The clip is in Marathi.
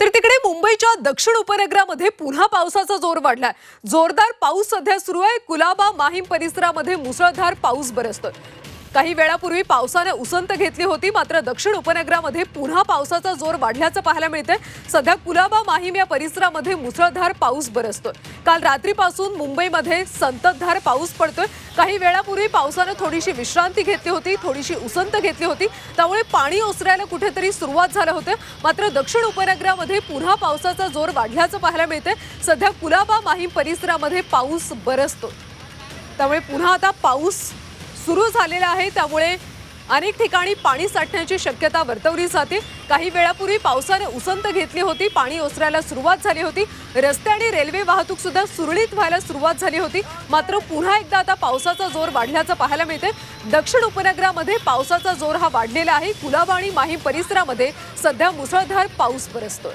तर तिकडे मुंबईच्या दक्षिण उपनगरामध्ये पुन्हा पावसाचा जोर वाढलाय. जोरदार पाऊस सध्या सुरू आहे. कुलाबा माहीम परिसरामध्ये मुसळधार पाऊस बरसतोय. काही वेळापूर्वी पावसाने उसंत घेतली होती मात्र दक्षिण उपनगरामध्ये पुन्हा पावसाचा जोर वाढल्याचं पाहायला मिळतंय. सध्या कुलाबा माहीम या परिसरामध्ये मुसळधार पाऊस बरसतोय. काल रात्रीपासून मुंबईमध्ये संततधार पाऊस पडतोय. काही वेळापूर्वी पावसानं थोडीशी विश्रांती घेतली होती थोडीशी उसंत घेतली होती. त्यामुळे पाणी ओसरायला कुठेतरी सुरुवात झालं होतं. मात्र दक्षिण उपनगरामध्ये पुन्हा पावसाचा जोर वाढल्याचं पाहायला मिळतंय. सध्या कुलाबा माहीम परिसरामध्ये पाऊस बरसतो त्यामुळे पुन्हा आता पाऊस सुरू झालेला आहे. त्यामुळे अनेक ठिकाणी पाणी साठण्याची शक्यता वर्तवली जाते. काही वेळापूर्वी पावसाने उसंत घेतली होती. पाणी ओसरायला सुरुवात झाली होती. रस्ते आणि रेल्वे वाहतूक सुद्धा सुरळीत व्हायला सुरुवात झाली होती. मात्र पुन्हा एकदा आता पावसाचा जोर वाढल्याचं पाहायला मिळते दक्षिण उपनगरामध्ये पावसाचा जोर हा वाढलेला आहे. कुलाबा आणि माहीम परिसरामध्ये सध्या मुसळधार पाऊस बरसतोय.